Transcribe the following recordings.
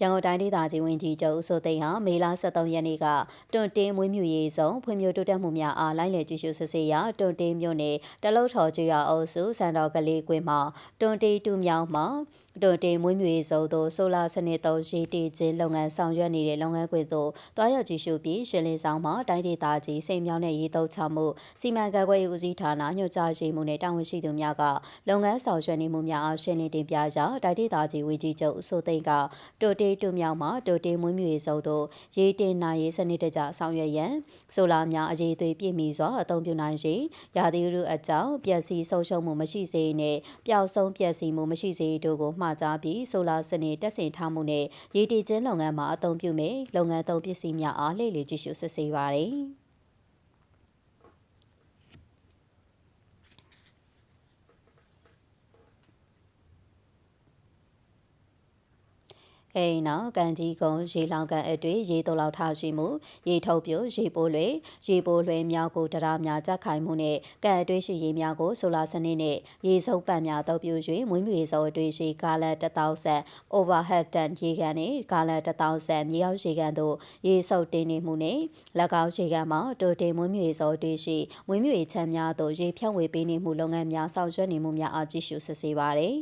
ရန်ကုန်တိုင်းဒေသကြီးဝန်ကြီးချုပ်ဦးစိုးသိန်းဟာမေလ23ရက်နေ့ကတွန်တင်းမွေးမြူရေးဆောင်ဖွံ့ဖြိုးတိုးတက်မှုများအားလိုက်လည်ကြည့်ရှုစစ်ဆေးရာတွန်တင်းမြို့နယ်တလုတ်ထော်ကျွရအုပ်စုစံတော်ကလေးကွင်းမှာတွန်တေးတူမြောင်းမှာတွန်တင်းမွေးမြူရေးဆောင်သို့ဆိုလာစနစ်သုံးရှိတီချင်းလုပ်ငန်းဆောင်ရွက်နေတဲ့လုပ်ငန်းခွင်သို့တွားရောက်ကြည့်ရှုပြီးရှင်းလင်းဆောင်မှာတိုင်းဒေသကြီးစိန်မြောင်းနဲ့ရေးတုပ်ချမှုစီမံခန့်ခွဲရေးဦးစီးဌာနညွှန်ကြားရေးမှူးနဲ့တာဝန်ရှိသူများကလုပ်ငန်းဆောင်ရွက်နေမှုများအားရှင်းလင်းတင်ပြရာတိုင်းဒေသကြီးဝန်ကြီးချုပ်ဦးစိုးသိန်းကတွန်တေးတူမြောင်းမှာတိုတေမွေးမြူရေးစုံတို့ရေးတင်နိုင်ရေးစနစ်တကျဆောင်ရွက်ရန်ဆိုလာများအရေးသွေးပြည့်မီစွာအသုံးပြုနိုင်ရေးရာသီဥတုအကြောင်းပျက်စီးဆုံးရှုံးမှုမရှိစေနဲ့ပျောက်ဆုံးပျက်စီးမှုမရှိစေတို့ကိုမှာကြားပြီးဆိုလာစနစ်တက်ဆင်ထားမှုနဲ့ရေးတည်ခြင်းလုပ်ငန်းမှာအသုံးပြုမယ်လုပ်ငန်းသုံးပစ္စည်းများအားလှည့်လည်ကြည့်ရှုစစ်ဆေးပါတယ်။ အိမ်နောက်ကန်ကြီးကုန်းရေလောင်ကန်အတွေ့ရေတုံလောက်ထားရှိမှုရေထုတ်ပြရေပိုးလွေရေပိုးလွေမြောက်ကိုတရားများကြက်ခိုင်မှုနဲ့ကန်အတွေ့ရှိရေများကိုဆိုလာစနစ်နဲ့ရေစုပ်ပန့်များတောက်ပြ၍မွေးမြူရေစုပ်အတွေ့ရှိကာလ1000 overhead tank ရေကန်နဲ့ကာလ1000မြေရောက်ရေကန်တို့ရေစုပ်တင်းနေမှုနဲ့၎င်းရေကန်မှာတိုတင်မွေးမြူရေစုပ်အတွေ့ရှိမွေးမြူရေချမ်းများတို့ရေဖြန့်ဝေပေးနေမှုလုပ်ငန်းများဆောင်ရွက်နေမှုများအားကြည့်ရှုစစ်ဆေးပါတယ်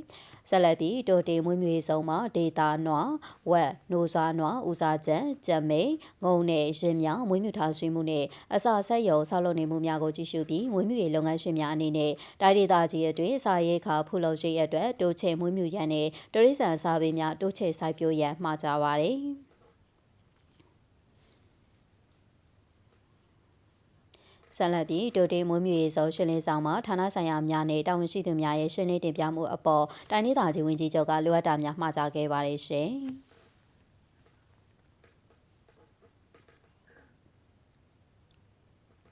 ဆက်လက်ပြီးတိုတေမွေးမြူရေးဆုံးမှာဒေတာနွားဝက်နိုဇာနွားဦးစားကျန်ကြက်မိန်ငုံနဲ့ရင်မြောင်မွေးမြူထားရှိမှုနဲ့အစာဆက်ရုံဆောက်လုပ်နေမှုများကိုကြည့်ရှုပြီးမွေးမြူရေးလုပ်ငန်းရှင်များအနေနဲ့တိုင်းဒေသကြီးအတွင်းစာရေးခါဖူလုံရှိရအတွက်တိုးချဲမွေးမြူရန်နဲ့တရိษံစာပေများတိုးချဲစိုက်ပျိုးရန်မှာကြားပါရယ် ဆက်လက်ပြီးတိုတေးမွေးမြူရေးစုံရှင်းလင်းဆောင်မှာဌာနဆိုင်ရာများနဲ့တာဝန်ရှိသူများရဲ့ရှင်းလင်းတင်ပြမှုအပေါ်တိုင်းဒေသကြီးဝန်ကြီးချုပ်ကလိုအပ်တာများမှာကြားခဲ့ပါတယ်ရှင်။